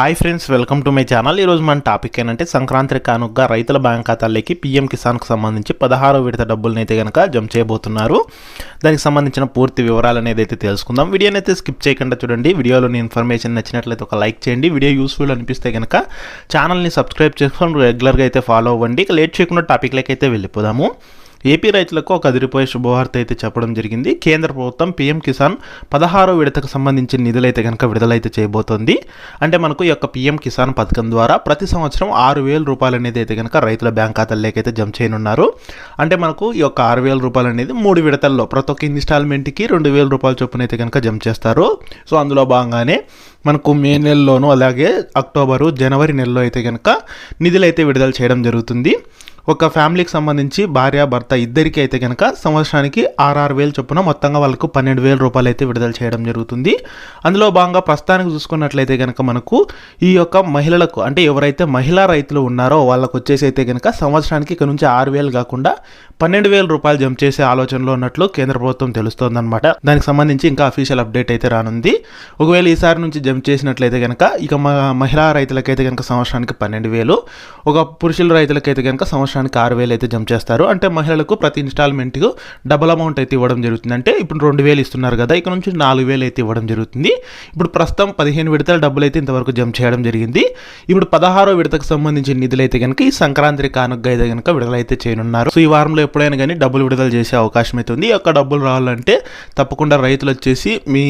Hi friends welcome to my channel ఈరోజు మన topic ఏంటంటే సంక్రాంతి కానుకగా రైతుల బ్యాంక్ ఖాతాల్లోకి పీఎం కిసాన్కు సంబంధించి పదహారో విడత డబ్బులను అయితే కనుక జమ చేయబోతున్నారు. దానికి సంబంధించిన పూర్తి వివరాలు అనేది అయితే తెలుసుకుందాం. వీడియోని అయితే స్కిప్ చేయకుండా చూడండి. వీడియోలోని ఇన్ఫర్మేషన్ నచ్చినట్లయితే ఒక లైక్ చేయండి. వీడియో యూస్ఫుల్ అనిపిస్తే కనుక ఛానల్ని సబ్స్క్రైబ్ చేసుకొని రెగ్యులర్గా అయితే ఫాలో అవ్వండి. లేట్ చేయకుండా టాపిక్లోకి అయితే వెళ్ళిపోదాము. ఏపీ రైతులకు ఒక అదిరిపోయే శుభవార్త అయితే చెప్పడం జరిగింది. కేంద్ర ప్రభుత్వం పీఎం కిసాన్ పదహారో విడతకు సంబంధించిన నిధులైతే కనుక విడుదలైతే చేయబోతోంది. అంటే మనకు ఈ యొక్క పీఎం కిసాన్ పథకం ద్వారా ప్రతి సంవత్సరం ఆరు వేల రూపాయలు అనేది అయితే కనుక రైతుల బ్యాంక్ ఖాతాల్లోకైతే జమ చేయనున్నారు. అంటే మనకు ఈ యొక్క ఆరు వేల రూపాయలు అనేది మూడు విడతల్లో ప్రతి ఒక్క ఇన్స్టాల్మెంట్కి రెండు వేల రూపాయల చొప్పున అయితే కనుక జమ చేస్తారు. సో అందులో భాగంగానే మనకు మే నెలలోను అలాగే అక్టోబరు జనవరి నెలలో అయితే కనుక నిధులైతే విడుదల చేయడం జరుగుతుంది. ఒక ఫ్యామిలీకి సంబంధించి భార్య భర్త ఇద్దరికి అయితే కనుక సంవత్సరానికి ఆరు వేలు చొప్పున మొత్తంగా వాళ్ళకు పన్నెండు వేల రూపాయలు అయితే విడుదల చేయడం జరుగుతుంది. అందులో భాగంగా ప్రస్తుతానికి చూసుకున్నట్లయితే కనుక మనకు ఈ యొక్క మహిళలకు అంటే ఎవరైతే మహిళా రైతులు ఉన్నారో వాళ్ళకు వచ్చేసి అయితే కనుక సంవత్సరానికి ఇక నుంచి ఆరు వేలు కాకుండా పన్నెండు వేల రూపాయలు జమ చేసే ఆలోచనలో ఉన్నట్లు కేంద్ర ప్రభుత్వం తెలుస్తోందనమాట దానికి సంబంధించి ఇంకా అఫీషియల్ అప్డేట్ అయితే రానుంది. ఒకవేళ ఈసారి నుంచి జమ చేసినట్లయితే కనుక ఇక మహిళా రైతులకైతే కనుక సంవత్సరానికి పన్నెండు వేలు ఒక పురుషుల రైతులకైతే కనుక సంవత్సరం సంవత్సరానికి ఆరు వేలు అయితే జమ చేస్తారు. అంటే మహిళలకు ప్రతి ఇన్స్టాల్మెంట్కు డబుల్ అమౌంట్ అయితే ఇవ్వడం జరుగుతుంది. అంటే ఇప్పుడు రెండు వేలు ఇస్తున్నారు కదా ఇక్కడ నుంచి నాలుగు వేలు అయితే ఇవ్వడం జరుగుతుంది. ఇప్పుడు ప్రస్తుతం పదిహేను విడతల డబ్బులు అయితే ఇంతవరకు జమ చేయడం జరిగింది. ఇప్పుడు పదహారో విడతకు సంబంధించిన నిధులు అయితే కనుక ఈ సంక్రాంతి కానుక అయితే కనుక విడుదలైతే చేయనున్నారు. సో ఈ వారంలో ఎప్పుడైనా కానీ డబ్బులు విడుదల చేసే అవకాశం అయితే ఉంది. ఈ యొక్క డబ్బులు రావాలంటే తప్పకుండా రైతులు వచ్చేసి మీ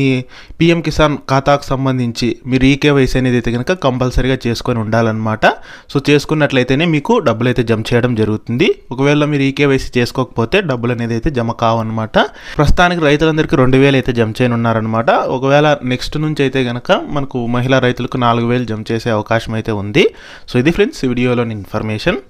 పిఎం కిసాన్ ఖాతాకు సంబంధించి మీరు ఈకేవైసీ అనేది అయితే కనుక కంపల్సరీగా చేసుకొని ఉండాలన్నమాట. సో చేసుకున్నట్లయితేనే మీకు డబ్బులు అయితే జమ చేయడం జరుగుతుంది. ఒకవేళ మీరు ఈకేవైసీ చేసుకోకపోతే డబ్బులు అనేది అయితే జమ కావన్నమాట. ప్రస్తుతానికి రైతులందరికీ రెండు వేలు అయితే జమ చేయనున్నారనమాట ఒకవేళ నెక్స్ట్ నుంచి అయితే కనుక మనకు మహిళా రైతులకు నాలుగు వేలు జమ చేసే అవకాశం అయితే ఉంది. సో ఇది ఫ్రెండ్స్ వీడియోలోని ఇన్ఫర్మేషన్.